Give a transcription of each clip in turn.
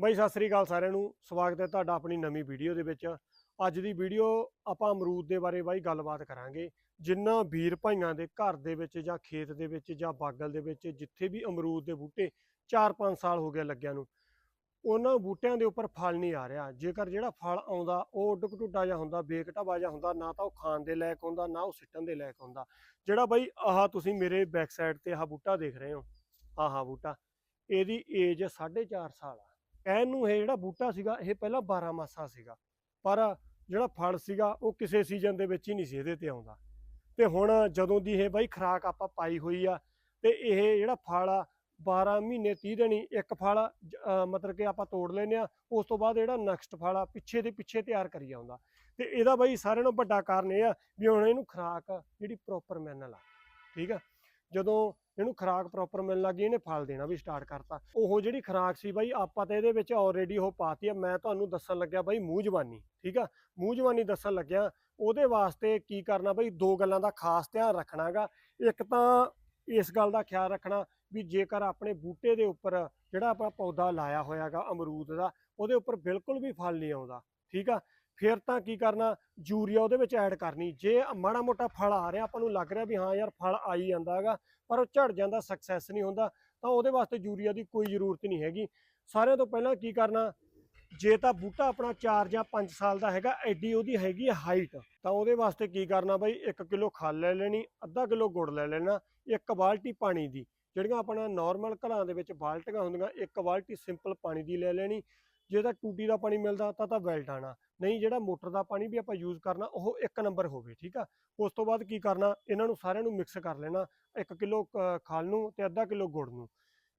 ਬਾਈ, ਸਤਿ ਸ੍ਰੀ ਅਕਾਲ ਸਾਰਿਆਂ ਨੂੰ। ਸਵਾਗਤ ਹੈ ਤੁਹਾਡਾ ਆਪਣੀ ਨਵੀਂ ਵੀਡੀਓ ਦੇ ਵਿੱਚ। ਅੱਜ ਦੀ ਵੀਡੀਓ ਆਪਾਂ ਅਮਰੂਦ ਦੇ ਬਾਰੇ ਬਾਈ ਗੱਲਬਾਤ ਕਰਾਂਗੇ। ਜਿੰਨਾ ਵੀਰ ਭਾਈਆਂ ਦੇ ਘਰ ਦੇ ਵਿੱਚ ਜਾਂ ਖੇਤ ਦੇ ਵਿੱਚ ਜਾਂ ਬਾਗਲ ਦੇ ਵਿੱਚ ਜਿੱਥੇ ਵੀ ਅਮਰੂਦ ਦੇ ਬੂਟੇ 4-5 ਸਾਲ ਹੋ ਗਏ ਲੱਗਿਆਂ ਨੂੰ, ਉਹਨਾਂ ਬੂਟਿਆਂ ਦੇ ਉੱਪਰ ਫਲ ਨਹੀਂ ਆ ਰਿਹਾ। ਜੇਕਰ ਜਿਹੜਾ ਫਲ ਆਉਂਦਾ, ਉਹ ਡੁਕ ਟੁੱਟਾ ਜਿਹਾ ਹੁੰਦਾ, ਬੇਕਟਾਵਾ ਜਿਹਾ ਹੁੰਦਾ, ਨਾ ਤਾਂ ਉਹ ਖਾਣ ਦੇ ਲਾਇਕ ਹੁੰਦਾ, ਨਾ ਉਹ ਸਿੱਟਣ ਦੇ ਲਾਇਕ ਹੁੰਦਾ। ਜਿਹੜਾ ਬਾਈ, ਆਹ ਤੁਸੀਂ ਮੇਰੇ ਬੈਕ ਸਾਈਡ ਤੇ ਆਹ ਬੂਟਾ ਦੇਖ ਰਹੇ ਹੋ, ਆਹ ਬੂਟਾ, ਇਹਦੀ ਏਜ 4.5 ਸਾਲ ਆ। ਕਹਿਣ ਨੂੰ ਇਹ ਜਿਹੜਾ ਬੂਟਾ ਸੀਗਾ, ਇਹ ਪਹਿਲਾਂ 12 ਮਾਸਾ ਸੀਗਾ। ਪਰ ਜਿਹੜਾ ਫਲ ਸੀਗਾ, ਉਹ ਕਿਸੇ ਸੀਜ਼ਨ ਦੇ ਵਿੱਚ ਹੀ ਨਹੀਂ ਸੀ ਇਹਦੇ ਤੇ ਆਉਂਦਾ। ਤੇ ਹੁਣ ਜਦੋਂ ਦੀ ਇਹ ਬਾਈ ਖਰਾਕ ਆਪਾਂ ਪਾਈ ਹੋਈ ਆ, ਤੇ ਇਹ ਜਿਹੜਾ ਫਲ ਆ 12 ਮਹੀਨੇ 30 ਦਿਨ ਹੀ ਇੱਕ ਫਲ ਮਤਲਬ ਕਿ ਆਪਾਂ ਤੋੜ ਲੈਨੇ ਆ, ਉਸ ਤੋਂ ਬਾਅਦ ਜਿਹੜਾ ਨੈਕਸਟ ਫਲ ਆ, ਪਿੱਛੇ ਦੇ ਪਿੱਛੇ ਤਿਆਰ ਕਰੀ ਜਾਂਦਾ। ਤੇ ਇਹਦਾ ਬਾਈ ਸਾਰਿਆਂ ਨਾਲੋਂ ਵੱਡਾ ਕਾਰਨ ਇਹ ਆ ਵੀ ਹੁਣ ਇਹਨੂੰ ਖਰਾਕ ਜਿਹੜੀ ਪ੍ਰੋਪਰ ਮਿਲਣ ਲੱਗ ਠੀਕ ਆ? ਜਦੋਂ ਇਹਨੂੰ ਖਰਾਕ ਪ੍ਰੋਪਰ ਮਿਲਣ ਲੱਗੀ ਇਹਨੇ ਫਲ ਦੇਣਾ ਵੀ ਸਟਾਰਟ ਕਰਤਾ। ਉਹ ਜਿਹੜੀ ਖਰਾਕ ਸੀ ਬਾਈ, ਆਪਾਂ ਤਾਂ ਇਹਦੇ ਵਿੱਚ ਆਲਰੇਡੀ ਉਹ ਪਾਤੀ ਆ। ਮੈਂ ਤੁਹਾਨੂੰ ਦੱਸਣ ਲੱਗਿਆ ਬਾਈ ਮੂੰਹ ਜਵਾਨੀ, ਠੀਕ ਆ? ਮੂੰਹ ਜਵਾਨੀ ਦੱਸਣ ਲੱਗਿਆ। ਉਹਦੇ ਵਾਸਤੇ ਕੀ ਕਰਨਾ ਬਾਈ, ਦੋ ਗੱਲਾਂ ਦਾ ਖਾਸ ਧਿਆਨ ਰੱਖਣਾਗਾ ਇੱਕ ਤਾਂ ਇਸ ਗੱਲ ਦਾ ਖਿਆਲ ਰੱਖਣਾ ਵੀ ਜੇਕਰ ਆਪਣੇ ਬੂਟੇ ਦੇ ਉੱਪਰ ਜਿਹੜਾ ਆਪਾਂ ਪੌਦਾ ਲਾਇਆ ਹੋਇਆਗਾ ਅਮਰੂਦ ਦਾ, ਉਹਦੇ ਉੱਪਰ ਬਿਲਕੁਲ ਵੀ ਫਲ ਨਹੀਂ ਆਉਂਦਾ, ਠੀਕ ਆ? ਫਿਰ ਤਾਂ ਕੀ ਕਰਨਾ, ਯੂਰੀਆ ਉਹਦੇ ਵਿੱਚ ਐਡ ਕਰਨੀ। ਜੇ ਮਾੜਾ ਮੋਟਾ ਫਲ ਆ ਰਿਹਾ, ਆਪਾਂ ਨੂੰ ਲੱਗ ਰਿਹਾ ਵੀ ਹਾਂ ਯਾਰ ਫਲ ਆਈ ਜਾਂਦਾ ਹੈਗਾ, ਪਰ ਉਹ ਝੜ ਜਾਂਦਾ ਸਕਸੈਸ ਨਹੀਂ ਹੁੰਦਾ, ਤਾਂ ਉਹਦੇ ਵਾਸਤੇ ਯੂਰੀਆ ਦੀ ਕੋਈ ਜ਼ਰੂਰਤ ਨਹੀਂ ਹੈਗੀ। ਸਾਰਿਆਂ ਤੋਂ ਪਹਿਲਾਂ ਕੀ ਕਰਨਾ, ਜੇ ਤਾਂ ਬੂਟਾ ਆਪਣਾ 4 ਜਾਂ 5 ਸਾਲ ਦਾ ਹੈਗਾ, ਐਡੀ ਉਹਦੀ ਹੈਗੀ ਹਾਈਟ ਤਾਂ ਉਹਦੇ ਵਾਸਤੇ ਕੀ ਕਰਨਾ ਬਾਈ 1 ਕਿਲੋ ਖਲ ਲੈ ਲੈਣੀ, ਅੱਧਾ ਕਿਲੋ ਗੁੜ ਲੈ ਲੈਣਾ, ਇੱਕ ਬਾਲਟੀ ਪਾਣੀ ਦੀ। ਜਿਹੜੀਆਂ ਆਪਣਾ ਨਾਰਮਲ ਘਰਾਂ ਦੇ ਵਿੱਚ ਬਾਲਟੀਆਂ ਹੁੰਦੀਆਂ, ਇੱਕ ਬਾਲਟੀ ਸਿੰਪਲ ਪਾਣੀ ਦੀ ਲੈ ਲੈਣੀ ਜੇ ਤਾਂ ਟੂਟੀ ਦਾ ਪਾਣੀ ਮਿਲਦਾ ਤਾਂ ਤਾਂ ਵੈਲਟ ਆਣਾ। ਨਹੀਂ, ਜਿਹੜਾ ਮੋਟਰ ਦਾ ਪਾਣੀ ਵੀ ਆਪਾਂ ਯੂਜ਼ ਕਰਨਾ, ਉਹ ਇੱਕ ਨੰਬਰ ਹੋਵੇ, ਠੀਕ ਆ? ਉਸ ਤੋਂ ਬਾਅਦ ਕੀ ਕਰਨਾ? ਇਹਨਾਂ ਨੂੰ ਸਾਰਿਆਂ ਨੂੰ ਮਿਕਸ ਕਰ ਲੈਣਾ। 1 ਕਿਲੋ ਖਲ ਨੂੰ ਤੇ ਅੱਧਾ ਕਿਲੋ ਗੁੜ ਨੂੰ।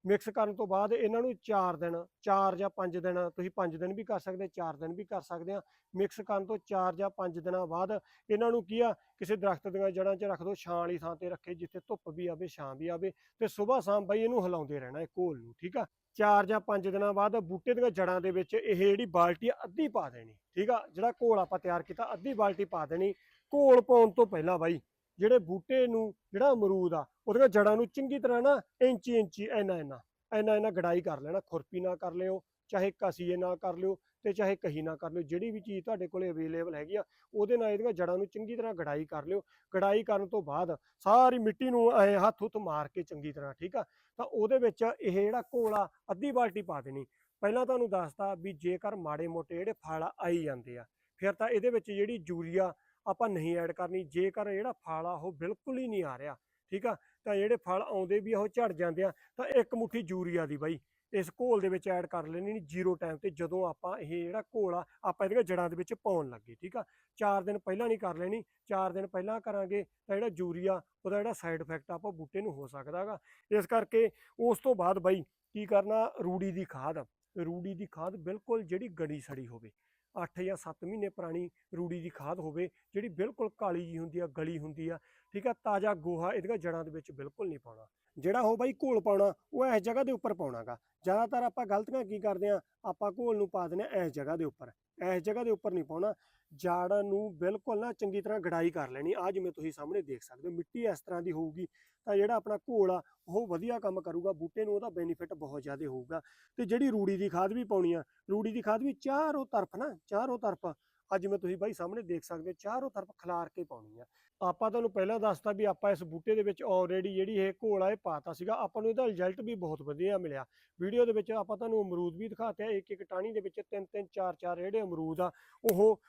ਮਿਕਸ ਕਰਨ ਤੋਂ ਬਾਅਦ ਇਹਨਾਂ ਨੂੰ 4 ਦਿਨ 4 ਜਾਂ 5 ਦਿਨ, ਤੁਸੀਂ 5 ਦਿਨ ਵੀ ਕਰ ਸਕਦੇ 4 ਦਿਨ ਵੀ ਕਰ ਸਕਦੇ ਆ। ਮਿਕਸ ਕਰਨ ਤੋਂ 4 ਜਾਂ 5 ਦਿਨਾਂ ਬਾਅਦ ਇਹਨਾਂ ਨੂੰ ਕੀ ਆ, ਕਿਸੇ ਦਰਖਤ ਦੀਆਂ ਜੜ੍ਹਾਂ 'ਚ ਰੱਖ ਦਿਓ, ਛਾਂ ਵਾਲੀ ਥਾਂ ਤੇ ਰੱਖੇ, ਜਿੱਥੇ ਧੁੱਪ ਵੀ ਆਵੇ, ਛਾਂ ਵੀ ਆਵੇ ਤੇ ਸਵੇਰ ਸ਼ਾਮ ਬਈ ਇਹਨੂੰ ਹਿਲਾਉਂਦੇ ਰਹਿਣਾ ਇਹ ਘੋਲ ਨੂੰ, ਠੀਕ ਆ? 4 ਜਾਂ 5 ਦਿਨਾਂ ਬਾਅਦ ਬੂਟੇ ਦੀਆਂ ਜੜ੍ਹਾਂ ਦੇ ਵਿੱਚ ਇਹ ਜਿਹੜੀ ਬਾਲਟੀ ਆ, ਅੱਧੀ ਪਾ ਦੇਣੀ, ਠੀਕ ਆ? ਜਿਹੜਾ ਘੋਲ ਆਪਾਂ ਤਿਆਰ ਕੀਤਾ, ਅੱਧੀ ਬਾਲਟੀ ਪਾ ਦੇਣੀ। ਘੋਲ ਪਾਉਣ ਤੋਂ ਪਹਿਲਾਂ ਬਾਈ ਜਿਹੜੇ ਬੂਟੇ ਨੂੰ, ਜਿਹੜਾ ਅਮਰੂਦ ਆ ਉਹਦੀਆਂ ਜੜ੍ਹਾਂ ਨੂੰ ਚੰਗੀ ਤਰ੍ਹਾਂ ਨਾ ਇੰਚੀ ਇੰਚੀ ਐਨਾ ਐਨਾ ਐਨਾ ਐਨਾ ਗੜਾਈ ਕਰ ਲੈਣਾ, ਖੁਰਪੀ ਨਾ ਕਰ ਲਿਓ, ਚਾਹੇ ਕਸੀਏ ਨਾ ਕਰ ਲਿਓ ਤੇ ਚਾਹੇ ਕਹੀ ਨਾ ਕਰ ਲਿਓ, ਜਿਹੜੀ ਵੀ ਚੀਜ਼ ਤੁਹਾਡੇ ਕੋਲੇ ਅਵੇਲੇਬਲ ਹੈਗੀ ਆ, ਉਹਦੇ ਨਾਲ ਇਹਦੀਆਂ ਜੜ੍ਹਾਂ ਨੂੰ ਚੰਗੀ ਤਰ੍ਹਾਂ ਗੜਾਈ ਕਰ ਲਿਓ, ਗੜਾਈ ਕਰਨ ਤੋਂ ਬਾਅਦ ਸਾਰੀ ਮਿੱਟੀ ਨੂੰ ਐ ਹੱਥ ਹੁੱਥ ਮਾਰ ਕੇ ਚੰਗੀ ਤਰ੍ਹਾਂ, ਠੀਕ ਆ? ਤਾਂ ਉਹਦੇ ਵਿੱਚ ਇਹ ਜਿਹੜਾ ਘੋਲਾ ਅੱਧੀ ਬਾਲਟੀ ਪਾ ਦੇਣੀ, ਪਹਿਲਾਂ ਤੁਹਾਨੂੰ ਦੱਸਤਾ ਵੀ ਜੇਕਰ ਮਾੜੇ ਮੋਟੇ ਜਿਹੜੇ ਫਲ ਆਈ ਜਾਂਦੇ ਆ, ਫਿਰ ਤਾਂ ਇਹਦੇ ਵਿੱਚ ਜਿਹੜੀ ਯੂਰੀਆ ਆਪਾਂ ਨਹੀਂ ਐਡ ਕਰਨੀ, ਜੇਕਰ ਜਿਹੜਾ ਫਲ ਆ ਉਹ ਬਿਲਕੁਲ ਹੀ ਨਹੀਂ ਆ ਰਿਹਾ, ਠੀਕ ਆ, ਤਾਂ ਜਿਹੜੇ ਫਲ ਆਉਂਦੇ ਵੀ ਆ, ਉਹ ਝੜ ਜਾਂਦੇ ਆ, ਤਾਂ ਇੱਕ ਮੁੱਠੀ ਯੂਰੀਆ ਦੀ ਬਾਈ, ਇਸ ਘੋਲ ਦੇ ਵਿੱਚ ਐਡ ਕਰ ਲੈਣੀ ਨਹੀਂ ਜ਼ੀਰੋ ਟਾਈਮ ਤੇ ਜਦੋਂ ਆਪਾਂ ਇਹ ਜਿਹੜਾ ਘੋਲ ਆ, ਆਪਾਂ ਇਹਦੀਆਂ ਜੜਾਂ ਦੇ ਵਿੱਚ ਪਾਉਣ ਲੱਗੇ, ਠੀਕ ਆ 4 ਦਿਨ ਪਹਿਲਾਂ ਨਹੀਂ ਕਰ ਲੈਣੀ 4 ਦਿਨ ਪਹਿਲਾਂ ਕਰਾਂਗੇ, ਤਾਂ ਜਿਹੜਾ ਯੂਰੀਆ, ਉਹਦਾ ਜਿਹੜਾ ਸਾਈਡ ਇਫੈਕਟ ਆਪਾਂ ਬੂਟੇ ਨੂੰ ਹੋ ਸਕਦਾ ਹੈਗਾ, ਇਸ ਕਰਕੇ ਉਸ ਤੋਂ ਬਾਅਦ ਬਾਈ, ਕੀ ਕਰਨਾ, ਰੂੜੀ ਦੀ ਖਾਦ, ਰੂੜੀ ਦੀ ਖਾਦ ਬਿਲਕੁਲ ਜਿਹੜੀ ਗੜੀ ਸੜੀ ਹੋਵੇ 8 ਜਾਂ 7 ਮਹੀਨੇ ਪੁਰਾਣੀ ਰੂੜੀ ਦੀ ਖਾਦ ਹੋਵੇ, ਜਿਹੜੀ ਬਿਲਕੁਲ ਕਾਲੀ ਜੀ ਹੁੰਦੀ ਆ, ਗਲੀ ਹੁੰਦੀ ਆ ਠੀਕ ਆ, ਤਾਜ਼ਾ ਗੋਹਾ ਇਹਦੀਆਂ ਜੜਾਂ ਦੇ ਵਿੱਚ ਬਿਲਕੁਲ ਨਹੀਂ ਪਾਉਣਾ। ਜਿਹੜਾ ਉਹ ਬਾਈ ਘੋਲ ਪਾਉਣਾ, ਉਹ ਇਸ ਜਗ੍ਹਾ ਦੇ ਉੱਪਰ ਪਾਉਣਾਗਾ। ਜ਼ਿਆਦਾਤਰ ਆਪਾਂ ਗਲਤੀਆਂ ਕੀ ਕਰਦੇ ਆ? ਆਪਾਂ ਘੋਲ ਨੂੰ ਪਾ ਦਿੰਦੇ ਆ ਇਸ ਜਗ੍ਹਾ ਦੇ ਉੱਪਰ। ਇਸ ਜਗ੍ਹਾ ਦੇ ਉੱਪਰ ਨਹੀਂ ਪਾਉਣਾ। ਜਾੜ ਨੂੰ ਬਿਲਕੁਲ ਨਾ ਚੰਗੀ ਤਰ੍ਹਾਂ ਗੜਾਈ ਕਰ ਲੈਣੀ। ਆ ਜਿਵੇਂ ਤੁਸੀਂ ਸਾਹਮਣੇ ਦੇਖ ਸਕਦੇ ਹੋ, ਮਿੱਟੀ ਇਸ ਤਰ੍ਹਾਂ ਦੀ ਹੋਊਗੀ, ਤਾਂ ਜਿਹੜਾ ਆਪਣਾ ਘੋਲ ਆ, ਉਹ ਵਧੀਆ ਕੰਮ ਕਰੂਗਾ। ਬੂਟੇ ਨੂੰ ਉਹਦਾ ਬੈਨੀਫਿਟ ਬਹੁਤ ਜ਼ਿਆਦਾ ਹੋਊਗਾ। ਤੇ ਜਿਹੜੀ ਰੂੜੀ ਦੀ ਖਾਦ ਵੀ ਪਾਉਣੀ ਆ, ਰੂੜੀ ਦੀ ਖਾਦ ਵੀ ਚਾਰੋਂ ਤਰਫ ਨਾ, ਚਾਰੋਂ ਤਰਫ ਅੱਜ ਜਿਵੇਂ ਤੁਸੀਂ ਬਾਈ ਸਾਹਮਣੇ ਦੇਖ ਸਕਦੇ ਹੋ, ਚਾਰੋਂ ਤਰਫ ਖਿਲਾਰ ਕੇ ਪਾਉਣੀ ਆ। ਆਪਾਂ ਤੁਹਾਨੂੰ ਪਹਿਲਾਂ ਦੱਸਤਾ ਵੀ ਆਪਾਂ ਇਸ ਬੂਟੇ ਦੇ ਵਿੱਚ ਆਲਰੇਡੀ ਜਿਹੜੀ ਇਹ ਘੋਲ ਆ, ਇਹ ਪਾਤਾ ਸੀਗਾ। ਆਪਾਂ ਨੂੰ ਇਹਦਾ ਰਿਜ਼ਲਟ ਵੀ ਬਹੁਤ ਵਧੀਆ ਮਿਲਿਆ। ਵੀਡੀਓ ਦੇ ਵਿੱਚ ਆਪਾਂ ਤੁਹਾਨੂੰ ਅਮਰੂਦ ਵੀ ਦਿਖਾਤੇ ਆ। ਇੱਕ ਇੱਕ ਟਾਣੀ ਦੇ ਵਿੱਚ ਤਿੰਨ ਤਿੰਨ ਚਾਰ ਚਾਰ ਜਿਹੜੇ ਅਮਰੂਦ ਆ, ਉਹ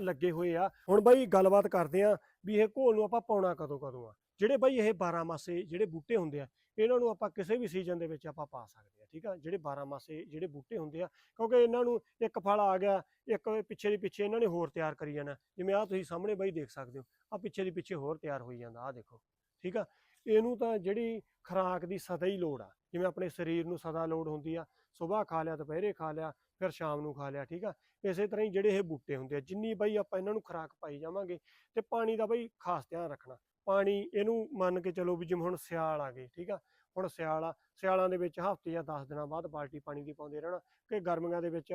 ਲੱਗੇ ਹੋਏ ਆ। ਹੁਣ ਬਾਈ ਗੱਲਬਾਤ ਕਰਦੇ ਆ ਵੀ ਇਹ ਘੋਲ ਨੂੰ ਆਪਾਂ ਪਾਉਣਾ ਕਦੋਂ ਕਦੋਂ ਆ। ਜਿਹੜੇ ਬਾਈ ਇਹ 12 ਮਾਸੇ ਜਿਹੜੇ ਬੂਟੇ ਹੁੰਦੇ ਆ, ਇਹਨਾਂ ਨੂੰ ਆਪਾਂ ਕਿਸੇ ਵੀ ਸੀਜ਼ਨ ਦੇ ਵਿੱਚ ਆਪਾਂ ਪਾ ਸਕਦੇ ਆ, ਠੀਕ ਆ? ਜਿਹੜੇ 12 ਮਾਸੇ ਜਿਹੜੇ ਬੂਟੇ ਹੁੰਦੇ ਆ, ਕਿਉਂਕਿ ਇਹਨਾਂ ਨੂੰ ਇੱਕ ਫਲ ਆ ਗਿਆ, ਇੱਕ ਪਿੱਛੇ ਦੀ ਪਿੱਛੇ ਇਹਨਾਂ ਨੇ ਹੋਰ ਤਿਆਰ ਕਰੀ ਜਾਣਾ। ਜਿਵੇਂ ਆ ਤੁਸੀਂ ਸਾਹਮਣੇ ਬਾਈ ਦੇਖ ਸਕਦੇ ਹੋ ਆ ਪਿੱਛੇ ਦੀ ਪਿੱਛੇ ਹੋਰ ਤਿਆਰ ਹੋਈ ਜਾਂਦਾ ਆ ਦੇਖੋ, ਠੀਕ ਆ? ਇਹਨੂੰ ਤਾਂ ਜਿਹੜੀ ਖੁਰਾਕ ਦੀ ਸਦਾ ਹੀ ਲੋੜ ਆ, ਜਿਵੇਂ ਆਪਣੇ ਸਰੀਰ ਨੂੰ ਸਦਾ ਲੋੜ ਹੁੰਦੀ ਆ ਸਵੇਰ ਖਾ ਲਿਆ, ਦੁਪਹਿਰੇ ਖਾ ਲਿਆ ਫਿਰ ਸ਼ਾਮ ਨੂੰ ਖਾ ਲਿਆ, ਠੀਕ ਆ? ਇਸੇ ਤਰ੍ਹਾਂ ਹੀ ਜਿਹੜੇ ਇਹ ਬੂਟੇ ਹੁੰਦੇ ਆ, ਜਿੰਨੀ ਬਈ ਆਪਾਂ ਇਹਨਾਂ ਨੂੰ ਖੁਰਾਕ ਪਾਈ ਜਾਵਾਂਗੇ ਤੇ ਪਾਣੀ ਦਾ ਬਈ ਖਾਸ ਧਿਆਨ ਰੱਖਣਾ। ਪਾਣੀ ਇਹਨੂੰ ਮੰਨ ਕੇ ਚਲੋ ਵੀ ਜਿਵੇਂ ਹੁਣ ਸਿਆਲ ਆ ਗਏ, ਠੀਕ ਆ? ਹੁਣ ਸਿਆਲ ਆ, ਸਿਆਲਾਂ ਦੇ ਵਿੱਚ ਹਫ਼ਤੇ ਜਾਂ 10 ਦਿਨਾਂ ਬਾਅਦ ਬਾਲਟੀ ਪਾਣੀ ਦੀ ਪਾਉਂਦੇ ਰਹਿਣਾ ਕਿ ਗਰਮੀਆਂ ਦੇ ਵਿੱਚ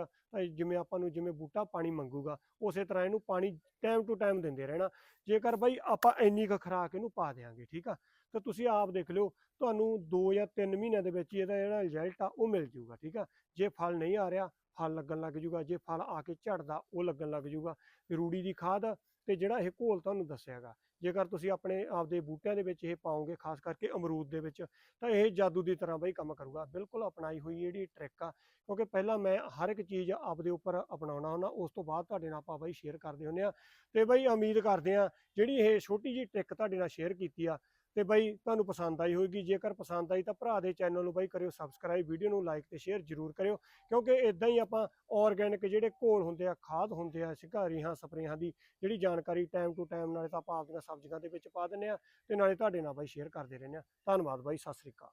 ਜਿਵੇਂ ਆਪਾਂ ਨੂੰ ਜਿਵੇਂ ਬੂਟਾ ਪਾਣੀ ਮੰਗੂਗਾ, ਉਸੇ ਤਰ੍ਹਾਂ ਇਹਨੂੰ ਪਾਣੀ ਟਾਈਮ ਟੂ ਟਾਈਮ ਦਿੰਦੇ ਰਹਿਣਾ। ਜੇਕਰ ਬਈ ਆਪਾਂ ਇੰਨੀ ਕੁ ਖੁਰਾਕ ਇਹਨੂੰ ਪਾ ਦੇਾਂਗੇ ਠੀਕ ਆ? ਤਾਂ ਤੁਸੀਂ ਆਪ ਦੇਖ ਲਿਓ, ਤੁਹਾਨੂੰ 2 ਜਾਂ 3 ਮਹੀਨਿਆਂ ਦੇ ਵਿੱਚ ਇਹਦਾ ਜਿਹੜਾ ਰਿਜ਼ਲਟ ਆ ਉਹ ਮਿਲ ਜੂਗਾ ਠੀਕ ਆ? ਜੇ ਫਲ ਨਹੀਂ ਆ ਰਿਹਾ, ਫਲ ਲੱਗਣ ਲੱਗ ਜੂਗਾ ਜੇ ਫਲ ਆ ਕੇ ਝੜਦਾ, ਉਹ ਲੱਗਣ ਲੱਗ ਜੂਗਾ ਰੂੜੀ ਦੀ ਖਾਦ ਤੇ ਜਿਹੜਾ ਇਹ ਘੋਲ ਤੁਹਾਨੂੰ ਦੱਸਿਆਗਾ, ਜੇਕਰ ਤੁਸੀਂ ਆਪਣੇ ਆਪਦੇ ਬੂਟਿਆਂ ਦੇ ਵਿੱਚ ਇਹ ਪਾਓਗੇ, ਖਾਸ ਕਰਕੇ ਅਮਰੂਦ ਦੇ ਵਿੱਚ, ਤਾਂ ਇਹ ਜਾਦੂ ਦੀ ਤਰ੍ਹਾਂ ਬਈ ਕੰਮ ਕਰੂਗਾ। ਬਿਲਕੁਲ ਅਪਣਾਈ ਹੋਈ ਜਿਹੜੀ ਟ੍ਰਿਕ ਆ, ਕਿਉਂਕਿ ਪਹਿਲਾਂ ਮੈਂ ਹਰ ਇੱਕ ਚੀਜ਼ ਆਪਦੇ ਉੱਪਰ ਅਪਣਾਉਣਾ ਹੁੰਦਾ, ਉਸ ਤੋਂ ਬਾਅਦ ਤੁਹਾਡੇ ਨਾਲ ਆਪਾਂ ਬਈ ਸ਼ੇਅਰ ਕਰਦੇ ਹੁੰਦੇ ਆ। ਤੇ ਬਈ ਉਮੀਦ ਕਰਦੇ ਆ, ਜਿਹੜੀ ਇਹ ਛੋਟੀ ਜਿਹੀ ਟ੍ਰਿਕ ਤੁਹਾਡੇ ਨਾਲ ਸ਼ੇਅਰ ਕੀਤੀ ਆ ਤੇ ਬਾਈ ਤੁਹਾਨੂੰ ਪਸੰਦ ਆਈ ਹੋਏਗੀ। ਜੇਕਰ ਪਸੰਦ ਆਈ ਤਾਂ ਭਰਾ ਦੇ ਚੈਨਲ ਨੂੰ ਬਾਈ ਕਰਿਓ ਸਬਸਕ੍ਰਾਈਬ ਵੀਡੀਓ ਨੂੰ ਲਾਈਕ ਤੇ ਸ਼ੇਅਰ ਜ਼ਰੂਰ ਕਰਿਓ। ਕਿਉਂਕਿ ਇਦਾਂ ਹੀ ਆਪਾਂ ਆਰਗੈਨਿਕ ਜਿਹੜੇ ਘੋਲ ਹੁੰਦੇ ਆ, ਖਾਦ ਹੁੰਦੇ ਆ ਸ਼ਿਕਾਰੀਆਂ ਸਪਰੇਆਂ ਦੀ ਜਿਹੜੀ ਜਾਣਕਾਰੀ ਟਾਈਮ ਟੂ ਟਾਈਮ ਨਾਲੇ ਤਾਂ ਆਪਾਂ ਆਪਣੀਆਂ ਸਬਜ਼ੀਆਂ ਦੇ ਵਿੱਚ ਪਾ ਦਿੰਨੇ ਆ ਤੇ ਨਾਲੇ ਤੁਹਾਡੇ ਨਾਲ ਬਾਈ ਸ਼ੇਅਰ ਕਰਦੇ ਰਹਿੰਦੇ ਆ ਧੰਨਵਾਦ ਬਾਈ, ਸਤਿ ਸ੍ਰੀ ਅਕਾਲ।